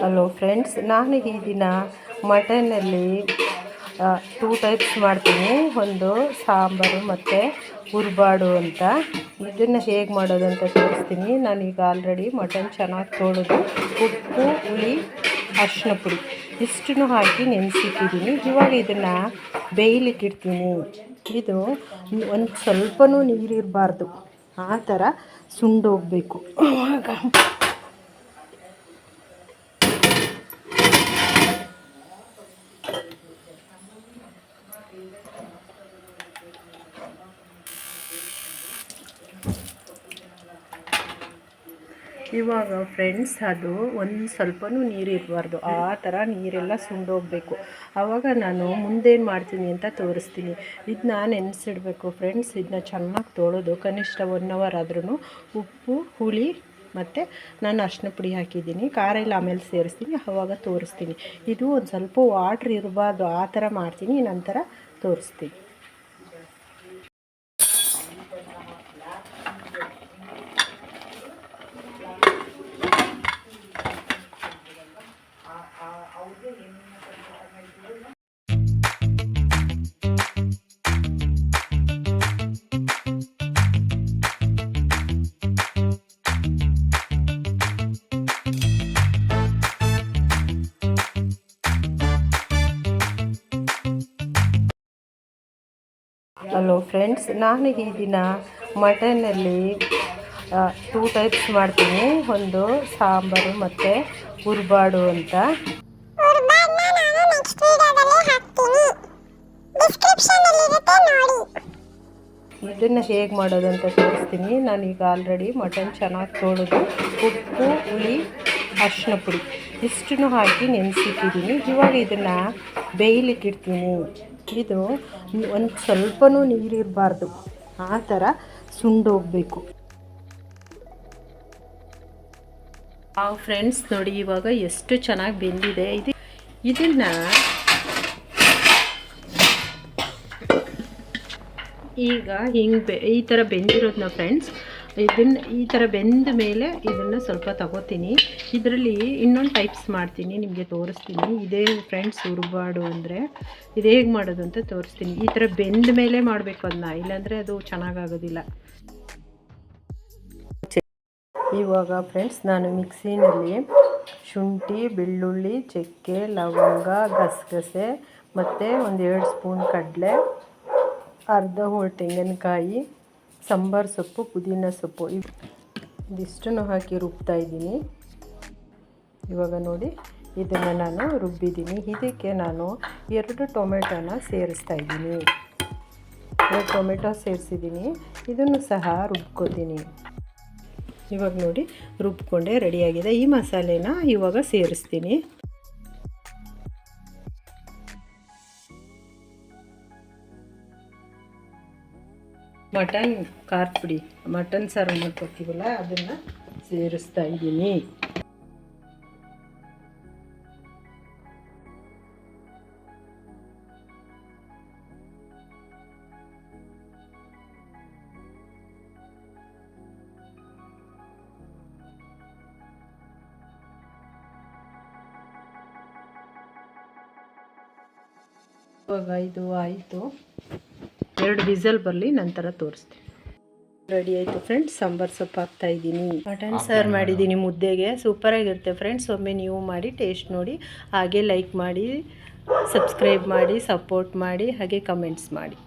Hello friends ನಾನು ಈ ದಿನ ಮಟನಲ್ಲಿ ಟೂ ಟೈಪ್ಸ್ ಮಾಡ್ತೀನಿ. ಒಂದು ಸಾಂಬಾರು ಮತ್ತು ಹುರ್ಬಾಡು ಅಂತ. ಇದನ್ನು ಹೇಗೆ ಮಾಡೋದು ಅಂತ ತೋರಿಸ್ತೀನಿ. ನಾನೀಗ ಆಲ್ರೆಡಿ ಮಟನ್ ಚೆನ್ನಾಗಿ ತೊಳೆದು, ಉಪ್ಪು, ಹುಳಿ ಅರಿಶಿನ ಪುಡಿ ಇಷ್ಟನ್ನು ಹಾಕಿ ನೆನೆಸಿಟ್ಟಿದ್ದೀನಿ. ಇವಾಗ ಇದನ್ನು ಬೇಯಲಿಕ್ಕಿಡ್ತೀನಿ. ಇದು ಒಂದು ಸ್ವಲ್ಪನೂ ನೀರಿರಬಾರ್ದು. ಆ ಥರ ಸುಂಡೋಗಬೇಕು. ಆವಾಗ ಇವಾಗ ಫ್ರೆಂಡ್ಸ್ ಅದು ಒಂದು ಸ್ವಲ್ಪನೂ ನೀರು ಇರಬಾರ್ದು. ಆ ಥರ ನೀರೆಲ್ಲ ಸುಂಡೋಗಬೇಕು. ಆವಾಗ ನಾನು ಮುಂದೇನು ಮಾಡ್ತೀನಿ ಅಂತ ತೋರಿಸ್ತೀನಿ. ಇದನ್ನ ನೆನೆಸಿಡ್ಬೇಕು ಫ್ರೆಂಡ್ಸ್ ಇದನ್ನ ಚೆನ್ನಾಗಿ ತೊಳೆದು ಕನಿಷ್ಠ ಒನ್ ಅವರ್ ಆದ್ರೂ ಉಪ್ಪು, ಹುಳಿ ಮತ್ತು ನಾನು ಅರ್ಶಿನ ಪುಡಿ ಹಾಕಿದ್ದೀನಿ. ಖಾರ ಎಲ್ಲ ಆಮೇಲೆ ಸೇರಿಸ್ತೀನಿ. ಆವಾಗ ತೋರಿಸ್ತೀನಿ. ಇದು ಒಂದು ಸ್ವಲ್ಪ ವಾಟ್ರ್ ಇರಬಾರ್ದು. ಆ ಥರ ಮಾಡ್ತೀನಿ. ನಂತರ ತೋರಿಸ್ತೀನಿ. ಹಲೋ ಫ್ರೆಂಡ್ಸ್ ನಾನು ಈ ದಿನ ಮಟನಲ್ಲಿ ಟೂ ಟೈಪ್ಸ್ ಮಾಡ್ತೀನಿ. ಒಂದು ಸಾಂಬಾರು ಮತ್ತು ಹುರ್ಬಾಡು ಅಂತ. ಇದನ್ನು ಹೇಗೆ ಮಾಡೋದು ಅಂತ ತೋರಿಸ್ತೀನಿ. ನಾನೀಗ ಆಲ್ರೆಡಿ ಮಟನ್ ಚೆನ್ನಾಗಿ ತೊಳೆದು, ಉಪ್ಪು, ಹುಳಿ ಅರಿಶಿನ ಪುಡಿ ಇಷ್ಟನ್ನು ಹಾಕಿ ನೆನೆಸಿಟ್ಟಿದ್ದೀನಿ. ಇವಾಗ ಇದನ್ನು ಬೇಯಲಿಕ್ಕಿಡ್ತೀನಿ. ಇದು ಒಂದು ಸ್ವಲ್ಪನೂ ನೀರಿರಬಾರ್ದು ಆ ಥರ ಸುಂಡೋಗಬೇಕು ಆ ಫ್ರೆಂಡ್ಸ್ ನೋಡಿ ಇವಾಗ ಎಷ್ಟು ಚೆನ್ನಾಗಿ ಬೆಂದಿದೆ. ಇದು ಇದನ್ನ ಈಗ ಹಿಂಗೆ ಬೆ ಈ ಥರ ಬೆಂದಿರೋದನ್ನ ಫ್ರೆಂಡ್ಸ್ ಇದನ್ನು ಈ ಥರ ಬೆಂದ ಮೇಲೆ ಇದನ್ನು ಸ್ವಲ್ಪ ತಗೋತೀನಿ. ಇದರಲ್ಲಿ ಇನ್ನೊಂದು ಟೈಪ್ಸ್ ಮಾಡ್ತೀನಿ ನಿಮಗೆ ತೋರಿಸ್ತೀನಿ. ಇದೇ ಫ್ರೆಂಡ್ಸ್ ಹುರ್ಬಾಡು ಅಂದರೆ ಇದು ಹೇಗೆ ಮಾಡೋದು ಅಂತ ತೋರಿಸ್ತೀನಿ. ಈ ಥರ ಬೆಂದ ಮೇಲೆ ಮಾಡಬೇಕು ಅದನ್ನ ಇಲ್ಲಾಂದರೆ ಅದು ಚೆನ್ನಾಗಾಗೋದಿಲ್ಲ. ಇವಾಗ ಫ್ರೆಂಡ್ಸ್ ನಾನು ಮಿಕ್ಸಿನಲ್ಲಿ ಶುಂಠಿ, ಬೆಳ್ಳುಳ್ಳಿ, ಚಕ್ಕೆ, ಲವಂಗ, ಗಸಗಸೆ, ಮತ್ತು ಒಂದು ಎರಡು ಸ್ಪೂನ್ ಕಡಲೆ, ಅರ್ಧ ಹೋಳು ತೆಂಗಿನಕಾಯಿ ಸಾಂಬಾರು ಸೊಪ್ಪು, ಪುದೀನ ಸೊಪ್ಪು. ಇದಿಷ್ಟನ್ನು ಹಾಕಿ ರುಬ್ತಾ ಇದ್ದೀನಿ. ಇವಾಗ ನೋಡಿ, ಇದನ್ನು ನಾನು ರುಬ್ಬಿದ್ದೀನಿ. ಇದಕ್ಕೆ ನಾನು ಎರಡು ಟೊಮೆಟೊನ ಸೇರಿಸ್ತಾ ಇದ್ದೀನಿ. ಎರಡು ಟೊಮೆಟೊ ಸೇರಿಸಿದ್ದೀನಿ. ಇದನ್ನು ಸಹ ರುಬ್ಕೋತೀನಿ. ಇವಾಗ ನೋಡಿ, ರುಬ್ಕೊಂಡೆ ರೆಡಿಯಾಗಿದೆ ಈ ಮಸಾಲೆನ ಇವಾಗ ಸೇರಿಸ್ತೀನಿ. ಮಟನ್ ಖಾರ ಪುಡಿ ಮಟನ್ ಸಾರು ಮಾಡ್ಕೊತೀವಲ್ಲ ಅದನ್ನು ಸೇರಿಸ್ತಾ ಇದ್ದೀನಿ. ಇವಾಗ ಇದು ಆಯಿತು. ಎರಡು ವಿಸಲ್ ಬರಲಿ ನಂತರ ತೋರಿಸ್ತೀನಿ. ರೆಡಿ ಆಯಿತು ಫ್ರೆಂಡ್ಸ್ ಸಾಂಬಾರು ಸೊಪ್ಪು ಹಾಕ್ತಾ ಇದ್ದೀನಿ. ಮಟನ್ ಸಾರು ಮಾಡಿದ್ದೀನಿ ಮುದ್ದೆಗೆ. ಸೂಪರಾಗಿರುತ್ತೆ ಫ್ರೆಂಡ್ಸ್ ಒಮ್ಮೆ ನೀವು ಮಾಡಿ ಟೇಸ್ಟ್ ನೋಡಿ. ಹಾಗೆ ಲೈಕ್ ಮಾಡಿ ಸಬ್ಸ್ಕ್ರೈಬ್ ಮಾಡಿ ಸಪೋರ್ಟ್ ಮಾಡಿ ಹಾಗೆ ಕಮೆಂಟ್ಸ್ ಮಾಡಿ.